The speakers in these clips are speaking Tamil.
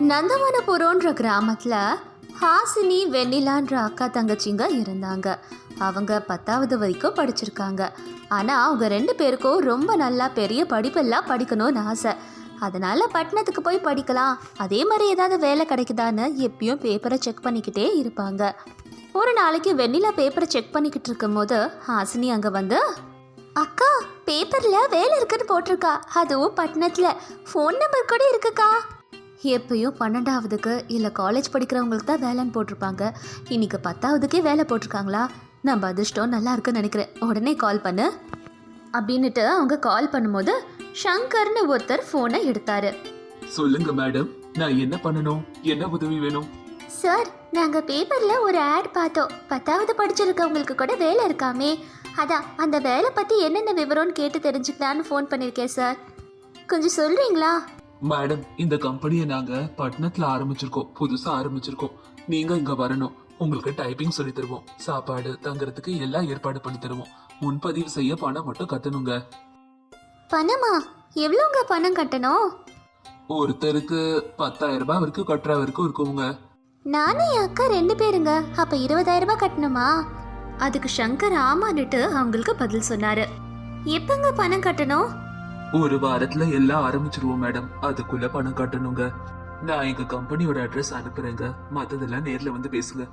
நந்தவனபுரம்ன்ற கிராமத்தில் ஹாசினி வெண்ணிலான்ற அக்கா தங்கச்சிங்க இருந்தாங்க. அவங்க பத்தாவது வரைக்கும் படிச்சிருக்காங்க. ஆனால் அவங்க ரெண்டு பேருக்கும் ரொம்ப நல்லா பெரிய படிப்பெல்லாம் படிக்கணும்னு ஆசை. அதனால பட்டணத்துக்கு போய் படிக்கலாம். அதே மாதிரி ஏதாவது வேலை கிடைக்குதான்னு எப்பயும் பேப்பரை செக் பண்ணிக்கிட்டே இருப்பாங்க. ஒரு நாளைக்கு வெண்ணிலா பேப்பரை செக் பண்ணிக்கிட்டு இருக்கும்போது ஹாசினி அங்கே வந்து அக்கா பேப்பரில் வேலை இருக்குன்னு போட்டிருக்கா. அதுவும் பட்டணத்தில். ஃபோன் நம்பர் கூட இருக்குக்கா. எப்பயும் பன்னெண்டாவதுக்கு இல்லை காலேஜ் படிக்கிறவங்களுக்கு தான் வேலைன்னு போட்டிருப்பாங்க. இன்னைக்கு பத்தாவதுக்கே வேலை போட்டிருக்காங்களா? நம்ம அதிர்ஷ்டம் நல்லா இருக்குன்னு நினைக்கிறேன். உடனே கால் பண்ணு. அப்படின்னுட்டு அவங்க கால் பண்ணும்போது ஷங்கர்னு ஒருத்தர் ஃபோனை எடுத்தாரு. சொல்லுங்க மேடம் நான் என்ன பண்ணணும்? என்ன உதவி வேணும்? சார் நாங்கள் பேப்பரில் ஒரு ஆட் பார்த்தோம். பத்தாவது படிச்சிருக்கவங்களுக்கு கூட வேலை இருக்காமே. அதான் அந்த வேலை பற்றி என்னென்ன விவரம்னு கேட்டு தெரிஞ்சுக்கலான்னு ஃபோன் பண்ணியிருக்கேன் சார் கொஞ்சம் சொல்கிறீங்களா மேடம் இந்த கம்பெனியை நாங்க பட்டணத்துல ஆரம்பிச்சிருக்கோம். புதுசா ஆரம்பிச்சிருக்கோம். நீங்க இங்க வரணும். உங்களுக்கு டைப்பிங் சொல்லி தருவோம். சாப்பாடு தங்குறதுக்கு எல்லாம் ஏற்பாடு பண்ணி தருவோம். முன்பதிவு செய்ய பணம் மட்டும் கட்டணுங்க. பணமா? எவ்வளோங்க பணம் கட்டணும்? ஒருத்தருக்கு பத்தாயிரம் ரூபாய் வரைக்கும் கட்டுற வரைக்கும் இருக்குங்க. நானும் என் அக்கா ரெண்டு பேருங்க. அப்ப இருபதாயிரம் ரூபாய் கட்டணுமா? அதுக்கு சங்கர் ஆமான்னுட்டு அவங்களுக்கு பதில் சொன்னாரு. எப்பங்க பணம் கட்டணும்? ஒரு வாரத்துல எல்லாம் ஆரம்பிச்சிருவோம் மேடம். அதுக்குள்ள பணம் கட்டணுங்க. நான் எங்க கம்பெனியோட அட்ரஸ் அனுப்புறேங்க. மத்ததெல்லாம் நேர்ல வந்து பேசுங்க.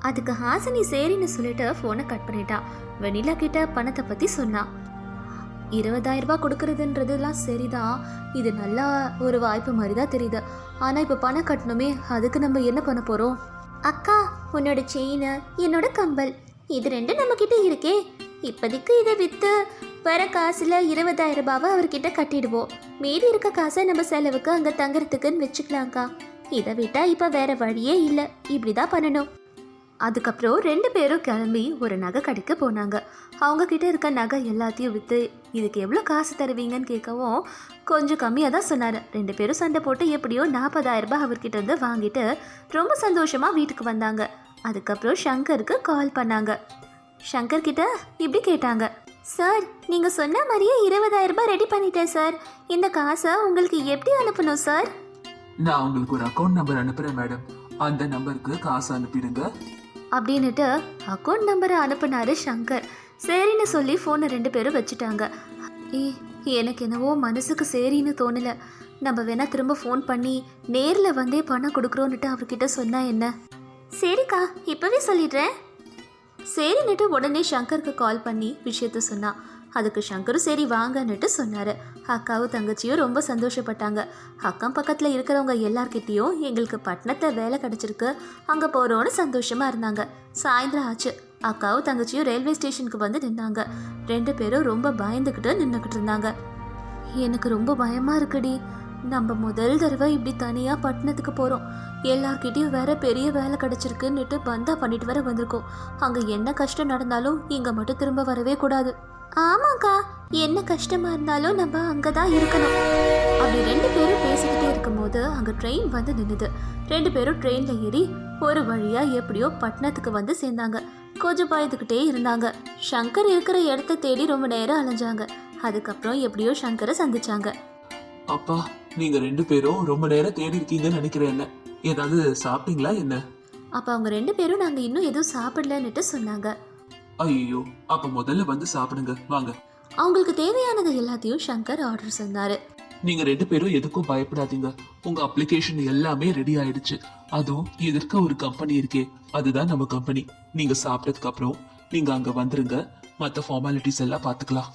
அதுக்கு ஹாசினி சரின்னு சொல்லிட்டு ஃபோனை கட் பண்ணிட்டா. வெண்ணிலா கிட்ட பணத்தை பத்தி சொன்னா. இருபதாயிரம் ரூபாய் கொடுக்கறதுன்றதுலாம் சரிதான் இது நல்லா ஒரு வாய்ப்பு மாதிரி தான் தெரியுது. ஆனா இப்ப பணம் கட்டணுமே அதுக்கு நம்ம என்ன பண்ண போறோம்? அக்கா உன்னோட செயின் என்னோட கம்பல். இது ரெண்டும் நம்ம கிட்ட இருக்கே. இப்போதைக்கு இதை விற்று வர காசில் இருபதாயிரம் ரூபாவை அவர்கிட்ட கட்டிடுவோம். மீதி இருக்க காசை நம்ம செலவுக்கு அங்கே தங்குறதுக்குன்னு வச்சுக்கலாங்க்கா இதை விட்டால் இப்போ வேற வழியே இல்லை. இப்படி தான் பண்ணணும். அதுக்கப்புறம் ரெண்டு பேரும் கிளம்பி ஒரு நகை கடைக்கு போனாங்க. அவங்கக்கிட்ட இருக்க நகை எல்லாத்தையும் விற்று இதுக்கு எவ்வளோ காசு தருவீங்கன்னு கேட்கவும் கொஞ்சம் கம்மியாக தான் சொன்னார். ரெண்டு பேரும் சண்டை போட்டு எப்படியோ நாற்பதாயிரம் ரூபாய் அவர்கிட்ட இருந்து வாங்கிட்டு ரொம்ப சந்தோஷமாக வீட்டுக்கு வந்தாங்க. அதுக்கப்புறம் ஷங்கருக்கு கால் பண்ணாங்க. ஷங்கர் கிட்ட இப்படி கேட்டாங்க. சார் நீங்கள் சொன்ன மாதிரியே இருபதாயிரம் ரூபாய் ரெடி பண்ணிட்டேன் சார். இந்த காசை உங்களுக்கு எப்படி அனுப்பணும் சார்? நான் உங்களுக்கு ஒரு அக்கௌண்ட் நம்பர் அனுப்புறேன் மேடம் அந்த நம்பருக்கு காசு அனுப்பிடுங்க. அப்படின்னுட்டு அக்கௌண்ட் நம்பரை அனுப்புனாரு சங்கர். சரின்னு சொல்லி ஃபோனை ரெண்டு பேரும் வச்சுட்டாங்க. ஏ எனக்கு என்னவோ மனசுக்கு சரின்னு தோணல. நம்ம வேணா திரும்ப ஃபோன் பண்ணி நேரில் வந்தே பணம் கொடுக்குறோன்னுட்டு அவர்கிட்ட சொன்னா என்ன? சரிக்கா இப்போவே சொல்லிடுறேன். சரின்னுட்டு உடனே சங்கருக்கு கால் பண்ணி விஷயத்த சொன்னான் அதுக்கு சங்கரும் சரி வாங்கன்னுட்டு சொன்னார். அக்காவும் தங்கச்சியும் ரொம்ப சந்தோஷப்பட்டாங்க. அக்கம் பக்கத்தில் இருக்கிறவங்க எல்லார்கிட்டேயும் எங்களுக்கு பட்டணத்தில் வேலை கிடச்சிருக்கு. அங்கே போகிறோன்னு சந்தோஷமாக இருந்தாங்க. சாயந்தரம் ஆச்சு. அக்காவும் தங்கச்சியும் ரயில்வே ஸ்டேஷனுக்கு வந்து நின்னாங்க. ரெண்டு பேரும் ரொம்ப பயந்துக்கிட்டு நின்றுக்கிட்டு இருந்தாங்க. எனக்கு ரொம்ப பயமாக இருக்குடி. நம்ம முதல் தடவை இப்படி தனியாக பட்டணத்துக்கு போகிறோம் எல்லார்கிட்டயும் வேற பெரிய வேலை கிடச்சிருக்குன்னுட்டு பந்தா பண்ணிட்டு வர வந்திருக்கோம். அங்கே என்ன கஷ்டம் நடந்தாலும் இங்கே மட்டும் திரும்ப வரவே கூடாது. ஆமாக்கா என்ன கஷ்டமா இருந்தாலும் நம்ம அங்கே தான் இருக்கணும். அப்படி ரெண்டு பேரும் பேசிக்கிட்டே இருக்கும்போது அங்கே ட்ரெயின் வந்து நின்றுது ரெண்டு பேரும் ட்ரெயினில் ஏறி ஒரு வழியாக எப்படியோ பட்டணத்துக்கு வந்து சேர்ந்தாங்க. கொஞ்சம் பயந்துக்கிட்டே இருந்தாங்க. சங்கர் இருக்கிற இடத்த தேடி ரொம்ப நேரம் அலைஞ்சாங்க. அதுக்கப்புறம் எப்படியோ சங்கரை சந்திச்சாங்க. அப்பா நீங்க ரெண்டு பேரும் ரொம்ப நேரம் தேடி இருக்கீங்கன்னு நினைக்கிறேன் என்ன ஏதாவது சாப்பிட்டீங்களா என்ன? அப்போ அவங்க ரெண்டு பேரும் நாங்கள் இன்னும் எதுவும் சாப்பிடலன்னுட்டு சொன்னாங்க. ஐயோ அப்ப முதல்ல வந்து சாப்பிடுங்க. வாங்க. அவங்களுக்கு தேவையானது எல்லாத்தையும் சங்கர் ஆர்டர் சொன்னாரு. நீங்க ரெண்டு பேரும் எதுக்கும் பயப்படாதீங்க. உங்க அப்ளிகேஷன் எல்லாமே ரெடி ஆயிடுச்சு. அதுவும் எதிர்க்க ஒரு கம்பெனி இருக்கே. அதுதான் நம்ம கம்பெனி நீங்க சாப்பிட்டதுக்கு அப்புறம் நீங்க அங்க வந்துருங்க. மத்த ஃபார்மாலிட்டிஸ் எல்லாம் பாத்துக்கலாம்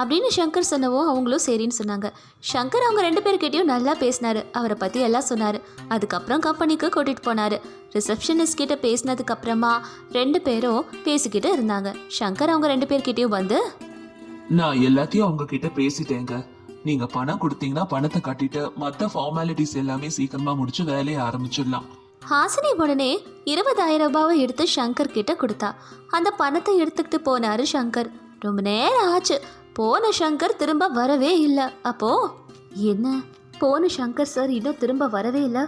அப்படின்னு சங்கர் சொன்னவோ அவங்களும் சரின்னு சொன்னாங்க. சங்கர் அவங்க ரெண்டு பேர்கிட்டயும் நல்லா பேசினாரு. அவரை பற்றி எல்லாம் சொன்னார். அதுக்கப்புறம் கம்பெனிக்கு கூட்டிகிட்டு போனார். ரிசப்ஷனிஸ்ட் கிட்ட பேசினதுக்கு அப்புறமா ரெண்டு பேரும் பேசிக்கிட்டு இருந்தாங்க. சங்கர் அவங்க ரெண்டு பேர்கிட்டயும் வந்து நான் எல்லாத்தையும் அவங்க கிட்ட பேசிட்டேங்க. நீங்க பணம் கொடுத்தீங்கன்னா பணத்தை கட்டிட்டு மத்த ஃபார்மாலிட்டிஸ் எல்லாமே சீக்கிரமா முடிச்சு வேலையை ஆரம்பிச்சிடலாம். ஹாசினி உடனே இருபதாயிரம் ரூபாவை எடுத்து சங்கர் கிட்ட கொடுத்தா. அந்த பணத்தை எடுத்துக்கிட்டு போனாரு சங்கர். ரொம்ப நேரம் ஆச்சு. போன சங்கர் திரும்ப வரவே இல்லை. அப்போ? என்ன? போன சங்கர் சார் இன்னும் திரும்ப வரவே இல்லை.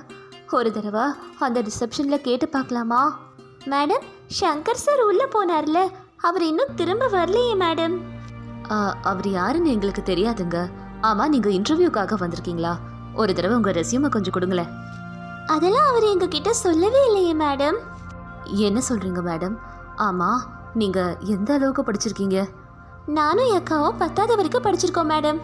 ஒரு தடவை அந்த ரிசப்ஷனில் கேட்டு பார்க்கலாமா? மேடம் சங்கர் சார் உள்ளே போனார்ல. அவர் இன்னும் திரும்ப வரலையே மேடம். அவர் யாருன்னு எங்களுக்கு தெரியாதுங்க. ஆமாம் நீங்கள் இன்டர்வியூக்காக வந்திருக்கீங்களா? ஒரு தடவை உங்கள் ரெஸ்யூமை கொஞ்சம் கொடுங்களேன். அதெல்லாம் அவர் எங்ககிட்ட சொல்லவே இல்லையே மேடம். என்ன சொல்கிறீங்க மேடம்? ஆமாம் நீங்கள் எந்த அளவுக்கு படிச்சிருக்கீங்க? நானும் என் அக்காவும் பத்தாவது வரைக்கும் படிச்சிருக்கோம் மேடம்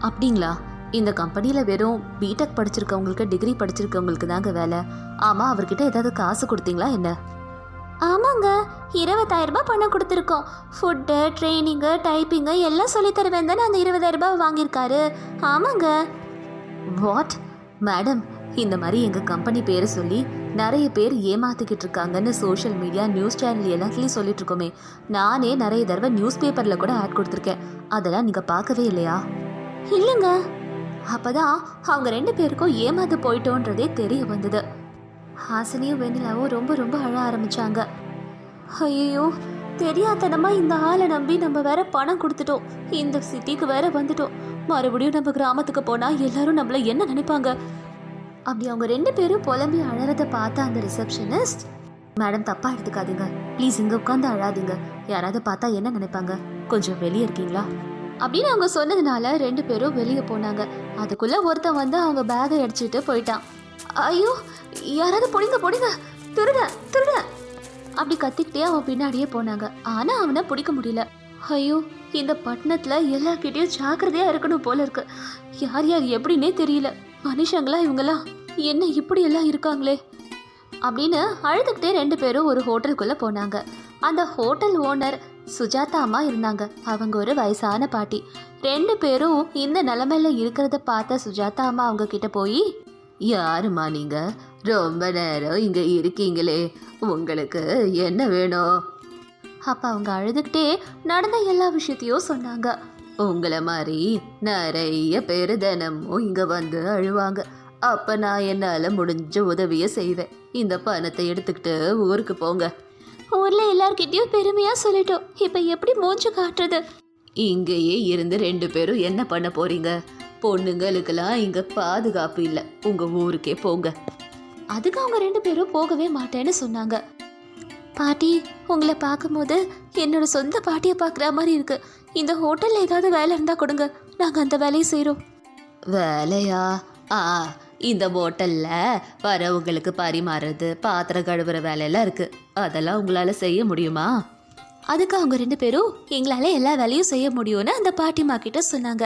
அப்படிங்களா? இந்த கம்பெனியில் வெறும் பிடெக் படிச்சிருக்கவங்களுக்கு டிகிரி படிச்சிருக்கவங்களுக்கு தாங்க வேலை. ஆமாம் அவர்கிட்ட ஏதாவது காசு கொடுத்தீங்களா என்ன? ஆமாங்க. இருபதாயிரம் ரூபாய் பணம் கொடுத்துருக்கோம். ஃபுட்டு ட்ரைனிங்கு டைப்பிங்கு எல்லாம் சொல்லித் தருவேன் தானே அந்த இருபதாயிரம் ரூபாய் வாங்கியிருக்காரு. ஆமாங்க. வாட் மேடம் இந்த மாதிரி எங்கள் கம்பெனி பேரை சொல்லி நிறைய பேர் ஏமாத்திக்கிட்டு இருக்காங்கன்னு சோஷியல் மீடியா நியூஸ் சேனல் எல்லாத்துலேயும் சொல்லிட்டு இருக்கோமே. நானே நிறைய தடவை நியூஸ் பேப்பரில் கூட ஆட் கொடுத்துருக்கேன். அதெல்லாம் நீங்கள் பார்க்கவே இல்லையா? இல்லைங்க. அப்பதான் அவங்க ரெண்டு பேருக்கும் ஏமாந்து போயிட்டோன்றதே தெரிய வந்தது. ஹாசினியும் வெண்ணிலாவும் ரொம்ப ரொம்ப அழ ஆரம்பிச்சாங்க. ஐயோ தெரியாதனமா இந்த ஆளை நம்பி நம்ம வேற பணம் கொடுத்துட்டோம். இந்த சிட்டிக்கு வேற வந்துட்டோம். மறுபடியும் நம்ம கிராமத்துக்கு போனா எல்லாரும் நம்மள என்ன நினைப்பாங்க? அப்படி அவங்க ரெண்டு பேரும் புலம்பி அழறதை பார்த்த அந்த ரிசப்ஷனிஸ்ட் மேடம் தப்பா எடுத்துக்காதீங்க. ப்ளீஸ் இங்க உட்காந்து அழாதீங்க. யாராவது பார்த்தா என்ன நினைப்பாங்க? கொஞ்சம் வெளியே இருக்கீங்களா? அப்படின்னு அவங்க சொன்னதுனால ரெண்டு பேரும் வெளியே போனாங்க. அதுக்குள்ள ஒருத்தன் வந்து அவங்க பேகை அடிச்சுட்டு போயிட்டான். ஐயோ யாராவது பொடிங்க பொடிங்க. திருட திருட. அப்படி கத்திக்கிட்டே அவன் பின்னாடியே போனாங்க. ஆனா அவனை பிடிக்க முடியல. ஐயோ இந்த பட்டணத்துல எல்லார்கிட்டயும் ஜாக்கிரதையா இருக்கணும் போல இருக்கு. யார் யார் எப்படின்னே தெரியல. மனுஷங்களா இவங்கெல்லாம் என்ன இப்படியெல்லாம் இருக்காங்களே? அப்படின்னு அழுதுகிட்டே ரெண்டு பேரும் ஒரு ஹோட்டலுக்குள்ளே போனாங்க. அந்த ஹோட்டல் ஓனர் சுஜாதா அம்மா இருந்தாங்க. அவங்க ஒரு வயசான பாட்டி. ரெண்டு பேரும் இந்த நிலமையில இருக்கிறத பார்த்த சுஜாதா அம்மா அவங்க கிட்ட போய் யாருமா நீங்க? ரொம்ப நேரம் இங்க இருக்கீங்களே. உங்களுக்கு என்ன வேணும்? அப்ப அவங்க அழுதுகிட்டே நடந்த எல்லா விஷயத்தையும் சொன்னாங்க. உங்களை மாதிரி நிறைய பேர் தினமும் இங்க வந்து அழுவாங்க. அப்ப நான் என்னால முடிஞ்ச உதவியை செய்வேன். இந்த பணத்தை எடுத்துக்கிட்டு ஊருக்கு போங்க. ஊர்ல எல்லார்கிட்டயும் பெருமையா சொல்லிட்டோம். இப்ப எப்படி மூஞ்சு காட்டுறது? இங்கேயே இருந்து ரெண்டு பேரும் என்ன பண்ண போறீங்க? பொண்ணுங்களுக்கெல்லாம் இங்க பாதுகாப்பு இல்ல. உங்க ஊருக்கே போங்க. அதுக்கு அவங்க ரெண்டு பேரும் போகவே மாட்டேன்னு சொன்னாங்க. பாட்டி உங்களை பார்க்கும்போது என்னோட சொந்த பாட்டியை பார்க்குற மாதிரி இருக்கு. இந்த ஹோட்டலில் ஏதாவது வேலை இருந்தால் கொடுங்க. நாங்கள் அந்த வேலையை செய்கிறோம் வேலையா? ஆ இந்த ஹோட்டலில் வரவங்களுக்கு பரிமாறுறது பாத்திரம் கழுவுற வேலையெல்லாம் இருக்குது அதெல்லாம் உங்களால் செய்ய முடியுமா? அதுக்கு அவங்க ரெண்டு பேரும் எங்களால் எல்லா வேலையும் செய்ய முடியும்னு அந்த பாட்டிமா கிட்ட சொன்னாங்க.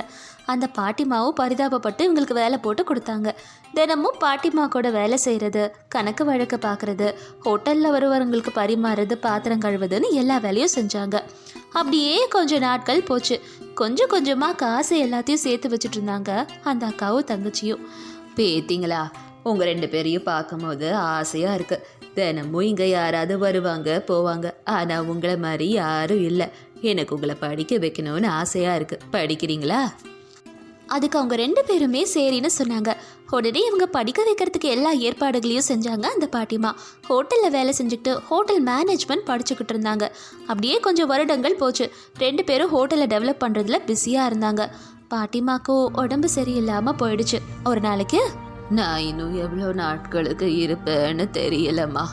அந்த பாட்டிமாவும் பரிதாபப்பட்டு இவங்களுக்கு வேலை போட்டு கொடுத்தாங்க. தினமும் பாட்டிமா கூட வேலை செய்கிறது கணக்கு வழக்கு பார்க்குறது ஹோட்டலில் வருவவங்களுக்கு பரிமாறுறது பாத்திரம் கழுவுதுன்னு எல்லா வேலையும் செஞ்சாங்க. அப்படியே கொஞ்சம் நாட்கள் போச்சு. கொஞ்சம் கொஞ்சமாக காசு எல்லாத்தையும் சேர்த்து வச்சுட்டு இருந்தாங்க அந்த அக்காவும் தங்கச்சியும். பேத்திங்களா உங்கள் ரெண்டு பேரையும் பார்க்கும்போது ஆசையாக இருக்குது தினமும் இங்கே யாராவது வருவாங்க போவாங்க. ஆனால் உங்களை மாதிரி யாரும் இல்லை. எனக்கு உங்களை படிக்க வைக்கணும்னு ஆசையாக இருக்கு. படிக்கிறீங்களா? அதுக்கு அவங்க ரெண்டு பேருமே சரின்னு சொன்னாங்க. உடனே இவங்க படிக்க வைக்கிறதுக்கு எல்லா ஏற்பாடுகளையும் செஞ்சாங்க அந்த பாட்டிமா. ஹோட்டலில் வேலை செஞ்சுக்கிட்டு ஹோட்டல் மேனேஜ்மெண்ட் படிச்சுக்கிட்டு இருந்தாங்க. அப்படியே கொஞ்சம் வருடங்கள் போச்சு. ரெண்டு பேரும் ஹோட்டலை டெவலப் பண்ணுறதுல பிஸியாக இருந்தாங்க. பாட்டிமாக்கும் உடம்பு சரியில்லாமல் போயிடுச்சு. ஒரு நாளைக்கு நான் இன்னும் எவ்வளோ நாட்களுக்கு இருப்பேன்னு தெரியலம்மா.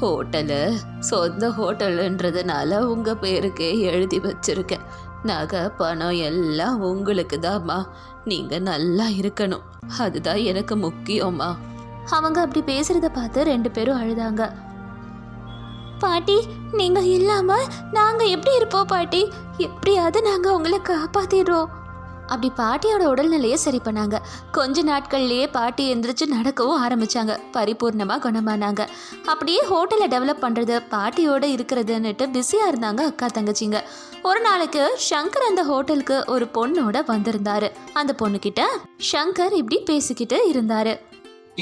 ஹோட்டலு சொந்த ஹோட்டலுன்றதுனால உங்கள் பேருக்கே எழுதி வச்சிருக்கேன். நகை பணம் எல்லாம் உங்களுக்கு தான்மா நீங்கள் நல்லா இருக்கணும். அதுதான் எனக்கு முக்கியம்மா. அவங்க அப்படி பேசுறத பார்த்து ரெண்டு பேரும் அழுதாங்க. பாட்டி நீங்கள் இல்லாமல் நாங்கள் எப்படி இருப்போம் பாட்டி? எப்படியாவது நாங்கள் உங்களை காப்பாற்றிடுறோம் அப்படி பாட்டியோட உடல்நிலையை சரி பண்ணாங்க. கொஞ்ச நாட்கள்லயே பாட்டி எந்திரிச்சு நடக்கவும் ஆரம்பிச்சாங்க. பரிபூர்ணமா குணமானாங்க. அப்படியே ஹோட்டலை டெவலப் பண்றது பாட்டியோட இருக்கிறதுன்னுட்டு பிஸியா இருந்தாங்க அக்கா தங்கச்சிங்க. ஒரு நாளைக்கு சங்கர் அந்த ஹோட்டலுக்கு ஒரு பொண்ணோட வந்திருந்தாரு. அந்த பொண்ணுகிட்ட சங்கர் இப்படி பேசிக்கிட்டு இருந்தாரு.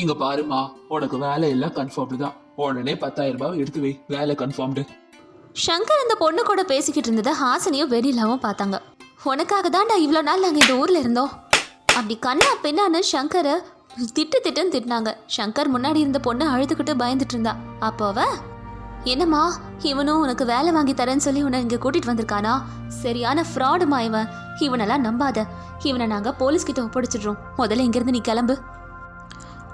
இங்க பாருமா உனக்கு வேலை எல்லாம் கன்ஃபார்ம்டு தான். உடனே பத்தாயிரம் ரூபாய் எடுத்து வை வேலை கன்ஃபார்ம்டு சங்கர் அந்த பொண்ணு கூட பேசிக்கிட்டு இருந்ததை ஹாசினியும் வெண்ணிலாவும் பார்த்தாங்க. உனக்காக தான்டா இவ்வளோ நாள் நாங்கள் இந்த ஊரில் இருந்தோம். அப்படி கண்ணா பெண்ணான்னு சங்கரை திட்டு திட்டுன்னு திட்டினாங்க. சங்கர் முன்னாடி இருந்த பொண்ணு அழுதுகிட்டு பயந்துட்டு இருந்தா. அப்போ அவ என்னம்மா இவனும் உனக்கு வேலை வாங்கி தரேன்னு சொல்லி உன்னை இங்கே கூட்டிட்டு வந்திருக்கானா? சரியான ஃப்ராடுமா இவன். இவனெல்லாம் நம்பாத. இவனை நாங்கள் போலீஸ்கிட்ட ஒப்படைச்சிடுறோம். முதல்ல இங்கேருந்து நீ கிளம்பு.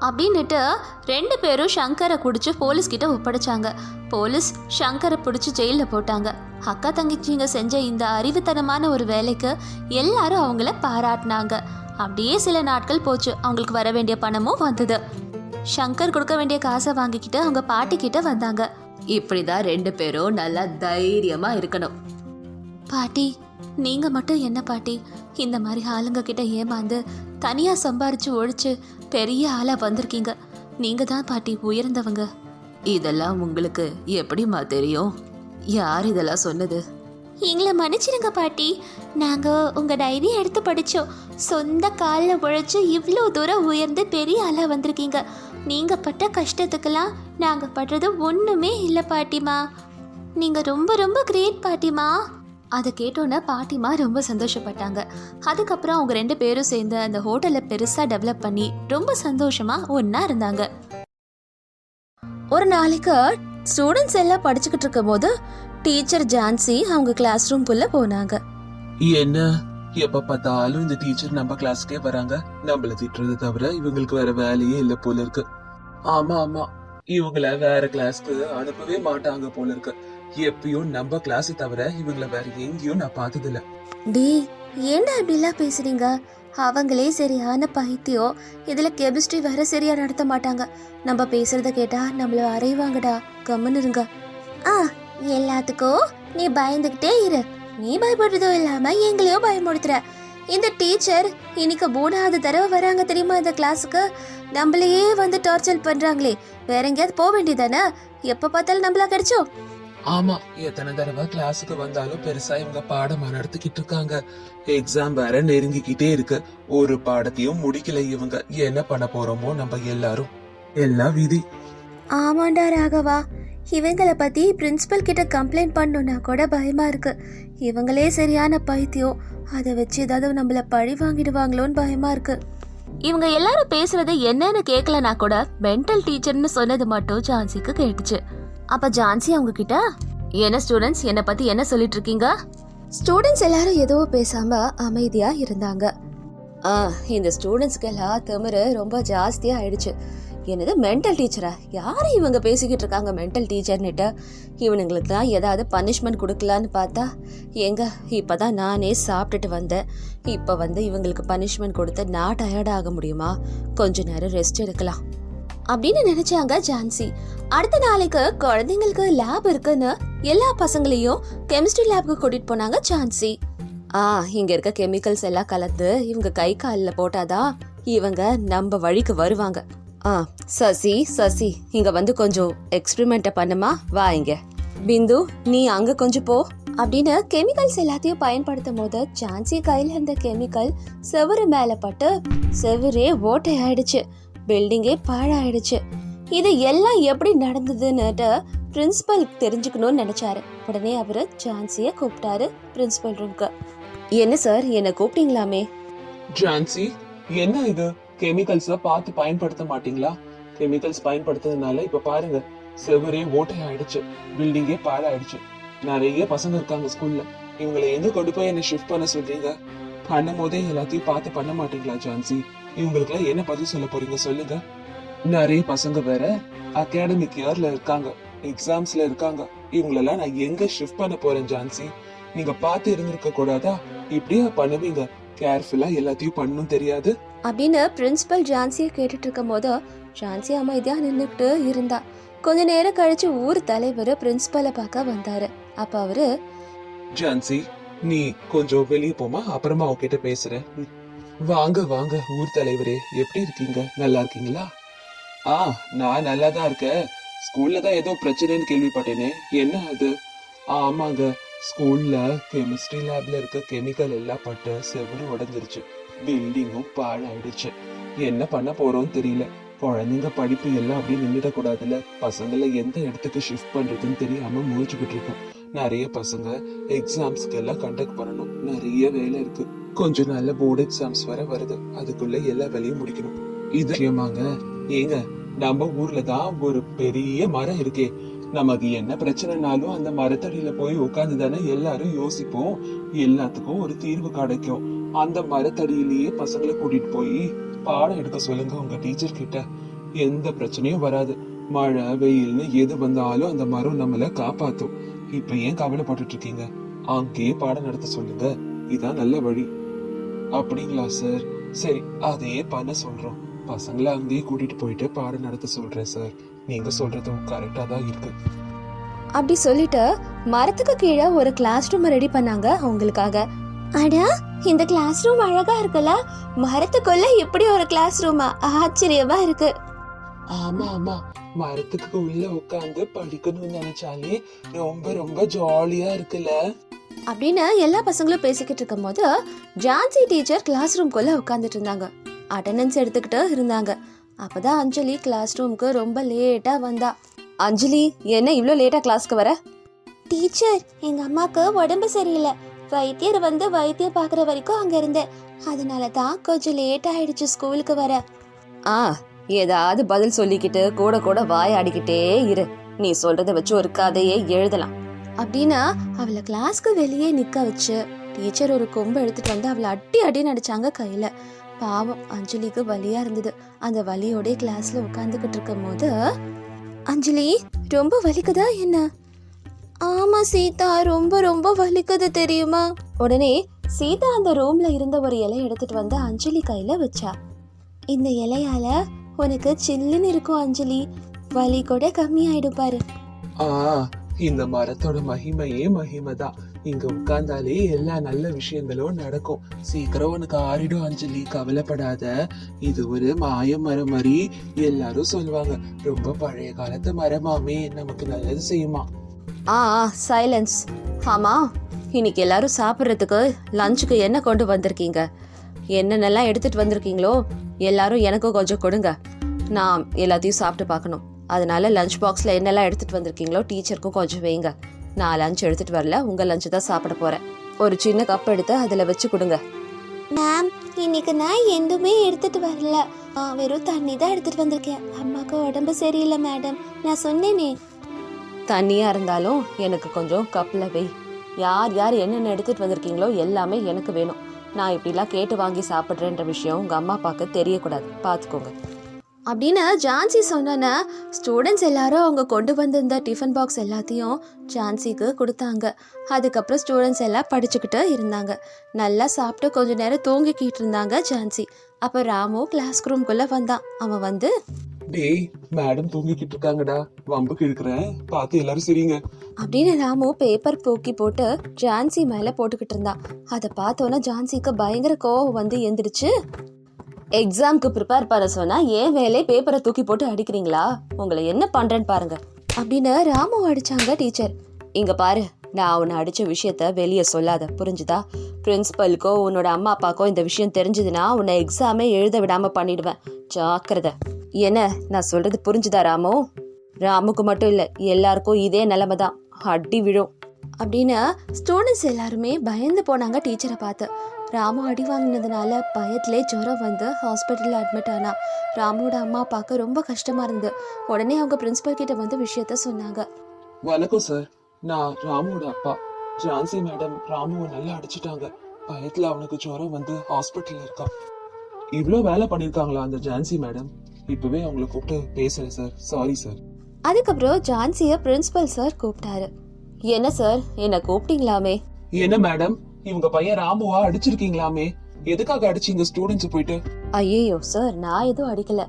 அப்படின்னுட்டு ரெண்டு பேரும் சங்கரை பிடிச்சி போலீஸ் கிட்ட ஒப்படைச்சாங்க. போலீஸ் சங்கரை பிடிச்சி ஜெயிலில் போட்டாங்க. அக்கா தங்கச்சிங்க செஞ்ச இந்த அறிவுத்தனமான ஒரு வேலைக்கு எல்லாரும் அவங்கள பாராட்டினாங்க. அப்படியே சில நாட்கள் போச்சு. அவங்களுக்கு வர வேண்டிய பணமும் வந்தது. சங்கர் கொடுக்க வேண்டிய காசை வாங்கிக்கிட்டு அவங்க பாட்டி கிட்ட வந்தாங்க. இப்படிதான் ரெண்டு பேரும் நல்லா தைரியமா இருக்கணும். பாட்டி நீங்க மட்டும் என்ன பாட்டி? இந்த மாதிரி ஆளுங்க கிட்ட ஏமாந்து தனியா சம்பாரிச்சு ஒழிச்சு பெரிய ஆளாக வந்திருக்கீங்க. நீங்கள் தான் பாட்டி உயர்ந்தவங்க. இதெல்லாம் உங்களுக்கு எப்படிம்மா தெரியும்? யார் இதெல்லாம் சொன்னது? எங்களை மன்னிச்சிடுங்க பாட்டி. நாங்கள் உங்கள் டைரி எடுத்து படித்தோம் சொந்த காலில் உழைச்சி இவ்வளோ தூரம் உயர்ந்து பெரிய ஆளாக வந்திருக்கீங்க. நீங்கள் பட்ட கஷ்டத்துக்கெல்லாம் நாங்கள் படுறது ஒன்றுமே இல்லை பாட்டிமா நீங்கள் ரொம்ப ரொம்ப கிரேட் பாட்டிமா அதை கேட்டோன்னே பாட்டிமா ரொம்ப சந்தோஷப்பட்டாங்க. அதுக்கப்புறம் அவங்க ரெண்டு பேரும் சேர்ந்து அந்த ஹோட்டலை பெருசாக டெவலப் பண்ணி ரொம்ப சந்தோஷமாக ஒன்றா இருந்தாங்க. ஒரு நாளைக்கு ஸ்டூடெண்ட்ஸ் எல்லாம் படிச்சுக்கிட்டு இருக்கும் போது டீச்சர் ஜான்சி அவங்க கிளாஸ் ரூம்குள்ள போனாங்க. என்ன? எப்ப பார்த்தாலும் இந்த டீச்சர் நம்ம கிளாஸ்க்கே வராங்க. நம்மள திட்டுறது தவிர இவங்களுக்கு வேற வேலையே இல்ல போல இருக்கு. ஆமா ஆமா. இவங்கள வேற கிளாஸ்க்கு அனுப்பவே மாட்டாங்க போல இருக்கு. எப்பயும் நம்ம கிளாஸ் தவிர இவங்கள வேற எங்கேயும் நான் பார்த்தது இல்ல டே ஏன்டா இப்படிலாம் பேசுறீங்க? அவங்களே சரியான பைத்தியம் இதுல கெமிஸ்ட்ரி வேற சரியா நடத்த மாட்டாங்க. நம்ம பேசுறத கேட்டா நம்மள அறைவாங்கடா. கம்முன்னு இருங்க. ஆ எல்லாத்துக்கும் நீ பயந்துகிட்டே இரு. நீ பயப்படுறதும் இல்லாம எங்களையோ பயமுடுத்துற இந்த டீச்சர் இன்னைக்கு மூணாவது தடவை வராங்க தெரியுமா இந்த கிளாஸுக்கு நம்மளையே வந்து டார்ச்சர் பண்றாங்களே. வேற எங்கேயாவது போக வேண்டியதானே எப்ப பார்த்தாலும் நம்மளா கிடைச்சோம். ஆமா எத்தனை தடவை கிளாஸுக்கு வந்தாலும் பெருசா இவங்க பாடமா நடத்திக்கிட்டு இருக்காங்க. எக்ஸாம் வேற நெருங்கிக்கிட்டே இருக்கு. ஒரு பாடத்தையும் முடிக்கல இவங்க. என்ன பண்ண போறோமோ நம்ம எல்லாரும். எல்லாம் விதி. ஆமாண்டா ராகவா. இவங்கள பத்தி பிரின்சிபல் கிட்ட கம்ப்ளைண்ட் பண்ணணும்னா கூட பயமா இருக்கு. இவங்களே சரியான பைத்தியம். அதை வச்சு ஏதாவது நம்மள பழி வாங்கிடுவாங்களோன்னு பயமா இருக்கு. இவங்க எல்லாரும் பேசுறது என்னன்னு கேட்கலனா கூட மென்டல் டீச்சர்னு சொன்னது மட்டும் ஜான்சிக்கு கேட்டுச்சு. அப்ப ஜான்சி அவங்க கிட்ட என்ன ஸ்டூடெண்ட்ஸ் என்ன பத்தி என்ன சொல்லிட்டு இருக்கீங்க? ஸ்டூடெண்ட்ஸ் எல்லாரும் எதுவும் பேசாம அமைதியா இருந்தாங்க. ஆ இந்த ஸ்டூடெண்ட்ஸ்க்கு எல்லாம் திமிரு ரொம்ப ஜாஸ்தியா ஆயிடுச்சு. என்னது மென்டல் டீச்சரா யாரை இவங்க பேசிக்கிட்டு இருக்காங்க மென்டல் டீச்சர்னுட்டு இவனுங்களுக்கு தான் ஏதாவது பனிஷ்மெண்ட் கொடுக்கலான்னு பார்த்தா எங்க இப்பதான் நானே சாப்பிட்டுட்டு வந்தேன். இப்போ வந்து இவங்களுக்கு பனிஷ்மெண்ட் கொடுத்து நான் டயர்ட் ஆக முடியுமா? கொஞ்ச நேரம் ரெஸ்ட் எடுக்கலாம். அப்படின்னு நினைச்சாங்க ஜான்சி. அடுத்த நாளைக்கு குழந்தைங்களுக்கு லேப் இருக்குன்னு எல்லா பசங்களையும் கெமிஸ்ட்ரி லேப்க்கு கூட்டிட்டு போனாங்க ஜான்சி. ஆ இங்க இருக்க கெமிக்கல்ஸ் எல்லாம் கலந்து இவங்க கை காலில் போட்டாதான் இவங்க நம்ம வழிக்கு வருவாங்க. ஆ சசி சசி இங்க வந்து கொஞ்சம் எக்ஸ்பிரிமெண்ட்டை பண்ணுமா? வா இங்க. பிந்து நீ அங்க கொஞ்சம் போ அப்படின்னு கெமிக்கல்ஸ் எல்லாத்தையும் பயன்படுத்தும் போது ஜான்சி கையில இருந்த கெமிக்கல் செவுரு மேல பட்டு செவரே ஓட்டை ஆயிடுச்சு பில்டிங்கே பாழாயிடுச்சு. இது எல்லாம் எப்படி நடந்ததுன்னுட்டு பிரின்சிபல் தெரிஞ்சுக்கணும்னு நினைச்சாரு. உடனே அவர் ஜான்சியை கூப்பிட்டாரு பிரின்சிபல் ரூம்க்கு. என்ன சார் என்ன கூப்பிட்டீங்களாமே? ஜான்சி என்ன இது? கெமிக்கல்ஸை பார்த்து பயன்படுத்த மாட்டீங்களா? கெமிக்கல்ஸ் பயன்படுத்துறதுனால இப்ப பாருங்க செவரே ஓட்டை ஆயிடுச்சு பில்டிங்கே பாழாயிடுச்சு. நிறைய பசங்க இருக்காங்க ஸ்கூல்ல. இவங்களை எங்க கொண்டு போய் என்ன ஷிஃப்ட் பண்ண சொல்றீங்க? பண்ணும் போதே எல்லாத்தையும் பார்த்து பண்ண மாட்டீங்களா ஜான்சி? இவங்களுக்கு என்ன பதில் சொல்ல போறீங்க சொல்லுங்க. நிறைய பசங்க வேற அகாடமிக் இயர்ல இருக்காங்க எக்ஸாம்ஸ்ல இருக்காங்க. இவங்களெல்லாம் நான் எங்க ஷிஃப்ட் பண்ண போறேன் ஜான்சி? நீங்க பார்த்து இருந்திருக்க கூடாதா? இப்படியா பண்ணுவீங்க. கேர்ஃபுல்லா எல்லாத்தையும் பண்ணணும் தெரியாது. அப்படின்னு பிரின்சிபல் ஜான்சியை கேட்டுட்டு இருக்கும் போது ஜான்சி அமைதியா நின்றுக்கிட்டு இருந்தா. கொஞ்ச நேரம் கழிச்சு ஊர் தலைவர் பிரின்சிபலை பார்க்க வந்தாரு. அப்ப அவரு ஜான்சி நீ கொஞ்சம் வெளியே போமா அப்புறமா அவகிட்ட பேசுறேன். வாங்க வாங்க ஊர் தலைவரே. எப்படி இருக்கீங்க? நல்லா இருக்கீங்களா? ஆ நான் நல்லா தான் இருக்கேன். ஸ்கூல்ல தான் ஏதோ பிரச்சனைன்னு கேள்விப்பட்டேனே. என்ன அது? ஆமாங்க ஸ்கூல்ல கெமிஸ்ட்ரி லேப்ல இருக்க கெமிக்கல் எல்லாம் பட்டு செவரு உடஞ்சிருச்சு. பில்டிங்கும் பாழாயிடுச்சு. என்ன பண்ண போறோம்னு தெரியல. குழந்தைங்க படிப்பு எல்லாம் அப்படியே நின்றுடக்கூடாதுல பசங்களை எந்த இடத்துக்கு ஷிஃப்ட் பண்றதுன்னு தெரியாம முழிச்சுக்கிட்டு இருக்கோம். நிறைய பசங்க எக்ஸாம்ஸ்க்கு எல்லாம் கண்டக்ட் பண்ணணும். நிறைய வேலை இருக்கு. கொஞ்ச நாள்ல போர்டு எக்ஸாம்ஸ் வர வருது. அதுக்குள்ள எல்லா வேலையும் முடிக்கணும். இது விஷயமாங்க. ஏங்க நம்ம ஊர்ல தான் ஒரு பெரிய மரம் இருக்கே. நமக்கு என்ன பிரச்சனைனாலும் அந்த மரத்தடியில போய் உட்கார்ந்து தானே எல்லாரும் யோசிப்போம். எல்லாத்துக்கும் ஒரு தீர்வு கிடைக்கும். அந்த மரத்தடியிலேயே பசங்களை கூட்டிட்டு போய் பாடம் எடுக்க சொல்லுங்க உங்க டீச்சர் கிட்ட. எந்த பிரச்சனையும் வராது. மழை வெயில்னு எது வந்தாலும் அந்த மரம் நம்மள காப்பாத்தும். இப்ப ஏன் கவலைப்பட்டுட்டு இருக்கீங்க? அங்கேயே பாடம் நடத்த சொல்லுங்க. இதான் நல்ல வழி. அப்படிங்களா சார்? சரி அதையே பண்ண சொல்றோம். பசங்களை அங்கேயே கூட்டிட்டு போயிட்டு பாடம் நடத்த சொல்றேன் சார். நீங்க சொல்றதும் கரெக்டா தான் இருக்கு. அப்படி சொல்லிட்டு மரத்துக்கு கீழே ஒரு கிளாஸ் ரூம் ரெடி பண்ணாங்க அவங்களுக்காக. அடா இந்த கிளாஸ் ரூம் அழகா இருக்குல்ல? மரத்துக்குள்ள இப்படி ஒரு கிளாஸ் ரூமா ஆச்சரியமா இருக்கு. ஆமா ஆமா. மரத்துக்கு உள்ள உட்காந்து படிக்கணும்னு நினைச்சாலே ரொம்ப ரொம்ப ஜாலியா இருக்குல்ல. அப்படின்னு எல்லா பசங்களும் பேசிக்கிட்டு இருக்கும்போது ஜான்சி டீச்சர் கிளாஸ் ரூம்குள்ள உட்காந்துட்டு இருந்தாங்க. அட்டெண்டன்ஸ் எடுத்துக்கிட்டு இருந்தாங்க. அப்பதான் அஞ்சலி கிளாஸ் ரூமுக்கு ரொம்ப லேட்டா வந்தா. அஞ்சலி என்ன இவ்வளோ லேட்டா கிளாஸ்க்கு வர? டீச்சர் எங்க அம்மாக்கு உடம்பு சரியில்லை. வைத்தியர் வந்து வைத்தியம் பார்க்குற வரைக்கும் அங்க இருந்தேன் அதனால தான் கொஞ்சம் லேட் ஆயிடுச்சு ஸ்கூலுக்கு வர. ஆ ஏதாவது பதில் சொல்லிக்கிட்டு கூட கூட வாயாடிக்கிட்டே இரு. நீ சொல்றத வச்சு ஒரு கதையே எழுதலாம். அப்படின்னா அவளை கிளாஸ்க்கு வெளியே நிற்க வச்சு டீச்சர் ஒரு கொம்பு எடுத்துட்டு வந்து அவளை அடி அடி நடிச்சாங்க கையில். பாவம் அஞ்சலிக்கு வலியா இருந்தது. அந்த வலியோட கிளாஸ்ல உட்காந்துக்கிட்டு இருக்கும் போது அஞ்சலி ரொம்ப வலிக்குதா என்ன? ஆமா சீதா ரொம்ப ரொம்ப வலிக்குது தெரியுமா? உடனே சீதா அந்த ரூம்ல இருந்த ஒரு இலை எடுத்துட்டு வந்து அஞ்சலி கையில வச்சா. இந்த இலையால உனக்கு சில்லுன்னு இருக்கும் அஞ்சலி. வலி கூட கம்மியாயிடும் பாரு. இந்த மரத்தோட மகிமையே மகிமை தான் இங்க உட்கார்ந்தாலே எல்லா நல்ல விஷயங்களும் நடக்கும். சீக்கிரம் உனக்கு ஆறிடும் அஞ்சலி. கவலைப்படாத. இது ஒரு மாய மரம் மாதிரி எல்லாரும் சொல்லுவாங்க. ரொம்ப பழைய காலத்து மரமாமே நமக்கு நல்லது செய்யுமா? ஆ சைலன்ஸ் ஆமா இன்னைக்கு எல்லாரும் சாப்பிட்றதுக்கு லஞ்சுக்கு என்ன கொண்டு வந்திருக்கீங்க? என்னென்னலாம் எடுத்துட்டு வந்திருக்கீங்களோ எல்லாரும் எனக்கும் கொஞ்சம் கொடுங்க. நான் எல்லாத்தையும் சாப்பிட்டு பார்க்கணும். அதனால லஞ்ச் பாக்ஸில் என்னெல்லாம் எடுத்துட்டு வந்திருக்கீங்களோ டீச்சருக்கும் கொஞ்சம் வைங்க. நான் லஞ்ச் எடுத்துட்டு வரல உங்க லஞ்சு தான் சாப்பிட போறேன். ஒரு சின்ன கப் எடுத்து அதில் வச்சு கொடுங்க. மேம் இன்னைக்கு நான் எதுவுமே எடுத்துட்டு வரல. வெறும் தண்ணி தான் எடுத்துட்டு வந்திருக்கேன். அம்மாவுக்கு உடம்பு சரியில்லை மேடம் நான் சொன்னேனே. தண்ணியாக இருந்தாலும் எனக்கு கொஞ்சம் கப்பில் வை. யார் யார் என்னென்ன எடுத்துகிட்டு வந்திருக்கீங்களோ எல்லாமே எனக்கு வேணும். நான் இப்படிலாம் கேட்டு வாங்கி சாப்பிட்றேன்ற விஷயம் உங்கள் அம்மா அப்பாவுக்கு தெரியக்கூடாது. பார்த்துக்கோங்க அப்படின்னு ஜான்சி சொன்னோன்னே ஸ்டூடெண்ட்ஸ் எல்லாரும் அவங்க கொண்டு வந்திருந்த டிஃபன் பாக்ஸ் எல்லாத்தையும் ஜான்சிக்கு கொடுத்தாங்க. அதுக்கப்புறம் ஸ்டூடெண்ட்ஸ் எல்லாம் படிச்சுக்கிட்டு இருந்தாங்க. நல்லா சாப்பிட்டு கொஞ்ச நேரம் தூங்கிக்கிட்டு இருந்தாங்க ஜான்சி. அப்போ ராமு கிளாஸ் ரூம்குள்ளே வந்தான். அவன் வந்து டேய் மேடம் தூங்கிக்கிட்டு இருக்காங்கடா. வம்புக்கு இருக்கிறேன் பார்த்து எல்லாரும் சரிங்க. அப்படின்னு ராமு பேப்பர் தூக்கி போட்டு ஜான்சி மேல போட்டுக்கிட்டு இருந்தான். அதை பார்த்தோன்னே ஜான்சிக்கு பயங்கர கோவம் வந்து எந்திரிச்சு எக்ஸாம்க்கு ப்ரிப்பேர் பண்ண சொன்னா ஏன் வேலை பேப்பரை தூக்கி போட்டு அடிக்கிறீங்களா? உங்களை என்ன பண்றேன்னு பாருங்க. அப்படின்னு ராமு அடிச்சாங்க டீச்சர் இங்க பாரு நான் உன்னை அடிச்ச விஷயத்த வெளியே சொல்லாத. புரிஞ்சுதா? பிரின்சிபலுக்கோ உன்னோட அம்மா அப்பாக்கோ இந்த விஷயம் தெரிஞ்சதுன்னா உன்னை எக்ஸாமே எழுத விடாம பண்ணிடுவேன். ஜாக்கிரதை. என்ன? நான் சொல்றது புரிஞ்சுதா ராமு? ராமுக்கு மட்டும் இல்லை எல்லாருக்கும் இதே நிலைமை தான். அடி விழும். அப்படின்னு ஸ்டூடெண்ட்ஸ் எல்லாருமே பயந்து போனாங்க டீச்சரை பார்த்து. ராமு அடி வாங்கினதுனால பயத்திலே ஜுரம் வந்து ஹாஸ்பிட்டலில் அட்மிட் ஆனா. ராமுவோட அம்மா அப்பாவுக்கு ரொம்ப கஷ்டமா இருந்து உடனே அவங்க பிரின்சிபல் கிட்ட வந்து விஷயத்த சொன்னாங்க. வணக்கம் சார் நான் ராமுவோட அப்பா. ஜான்சி மேடம் ராமுவை நல்லா அடிச்சிட்டாங்க. பயத்துல அவனுக்கு ஜுரம் வந்து ஹாஸ்பிட்டல்ல இருக்கான் இவ்ளோ வேலை பண்ணிருக்காங்களா அந்த ஜான்சி மேடம் இப்பவே அவங்கள கூப்பிட்டு பேசுறேன் சார் சாரி சார் அதுக்கப்புறம் ஜான்சியை பிரின்சிபல் சார் கூப்பிட்டாரு. என்ன சார் என்னை கூப்பிட்டீங்களாமே? என்ன மேடம் இவங்க பையன் ராமுவா அடிச்சிருக்கீங்களாமே? எதுக்காக அடிச்சீங்க ஸ்டூடெண்ட்ஸ் போயிட்டு? ஐயோ சார் நான் எதுவும் அடிக்கல.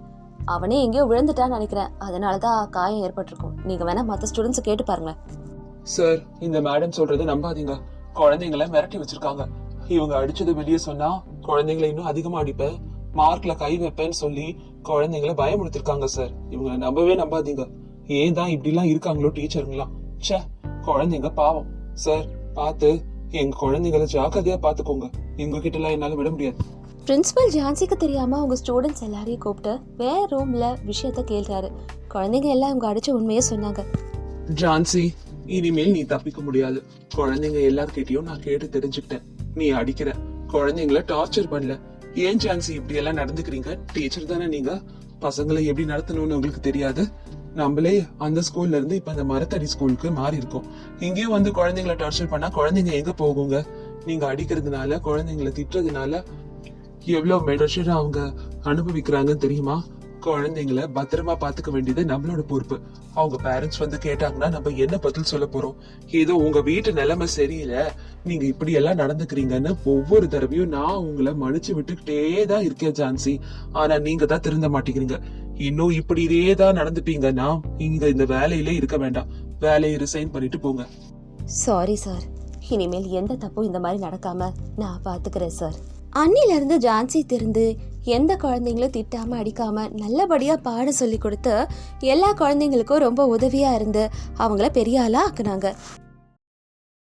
அவனே எங்கேயோ விழுந்துட்டான்னு நினைக்கிறேன். அதனால தான் காயம் ஏற்பட்டிருக்கும். நீங்க வேணா மற்ற ஸ்டூடெண்ட்ஸை கேட்டு பாருங்களேன். சார் இந்த மேடம் சொல்றதை நம்பாதீங்க. குழந்தைங்கள மிரட்டி வச்சிருக்காங்க. இவங்க அடிச்சது வெளியே சொன்னா குழந்தைங்களை இன்னும் அதிகமா அடிப்பேன். மார்க்ல கை வைப்பேன்னு சொல்லி குழந்தைங்கள பயமுறுத்திருக்காங்க சார் இவங்க நம்பவே நம்பாதீங்க. ஏன் தான் இப்படி எல்லாம் இருக்காங்களோ டீச்சருங்களாம் ச்சே குழந்தைங்க பாவம். சார் பார்த்து எங்க குழந்தைங்கள ஜாக்கிரதையா பாத்துக்கோங்க. எங்க கிட்ட எல்லாம் என்னால விட முடியாது. பிரின்சிபல் ஜான்சிக்கு தெரியாம அவங்க ஸ்டூடெண்ட்ஸ் எல்லாரையும் கூப்பிட்டு வேற ரூம்ல விஷயத்த கேள்றாரு. குழந்தைங்க எல்லாம் அவங்க அடிச்ச உண்மையை சொன்னாங்க. ஜான்சி இனிமேல் நீ தப்பிக்க முடியாது. குழந்தைங்க எல்லார்கிட்டயும் நான் கேட்டு தெரிஞ்சுக்கிட்டேன். நீ அடிக்கிற. குழந்தைங்கள டார்ச்சர் பண்ணல. ஏன் ஜான்சி இப்படி எல்லாம் நடந்துக்கிறீங்க? டீச்சர் தானே நீங்க. பசங்களை எப்படி நடத்தணும்னு உங்களுக்கு தெரியாது? நம்மளே அந்த ஸ்கூல்ல இருந்து இப்ப அந்த மரத்தடி ஸ்கூலுக்கு மாறி இருக்கோம். இங்கேயும் வந்து குழந்தைங்கள டார்ச்சர் பண்ணா குழந்தைங்க எங்க போகுங்க? நீங்க அடிக்கிறதுனால குழந்தைங்கள திட்டுறதுனால எவ்வளவு மெடர்ஷர் அவங்க அனுபவிக்கிறாங்கன்னு தெரியுமா? குழந்தைங்கள பத்திரமா பாத்துக்க வேண்டியது நம்மளோட பொறுப்பு. அவங்க பேரண்ட்ஸ் வந்து கேட்டாங்கன்னா நம்ம என்ன பதில் சொல்ல போறோம்? ஏதோ உங்க வீட்டு நிலைமை சரியில்லை. நீங்க இப்படி எல்லாம் நடந்துக்கிறீங்கன்னு ஒவ்வொரு தடவையும் நான் உங்களை மன்னிச்சு விட்டுக்கிட்டே தான் இருக்கேன் ஜான்சி. ஆனா நீங்க தான் திருந்த மாட்டேங்கிறீங்க. இன்னும் இப்படி இதே தான் நடந்துப்பீங்கன்னா இங்க இந்த வேலையிலே இருக்க வேண்டாம். வேலையை ரிசைன் பண்ணிட்டு போங்க. சாரி சார் இனிமேல் எந்த தப்பும் இந்த மாதிரி நடக்காம நான் பாத்துக்கிறேன் சார் அன்னிலிருந்து ஜான்சி திருந்து எந்த குழந்தைங்களும் திட்டாம அடிக்காம நல்லபடியா பாட சொல்லி கொடுத்து எல்லா குழந்தைங்களுக்கும் ரொம்ப உதவியா இருந்து அவங்கள பெரிய ஆளா ஆக்குனாங்க.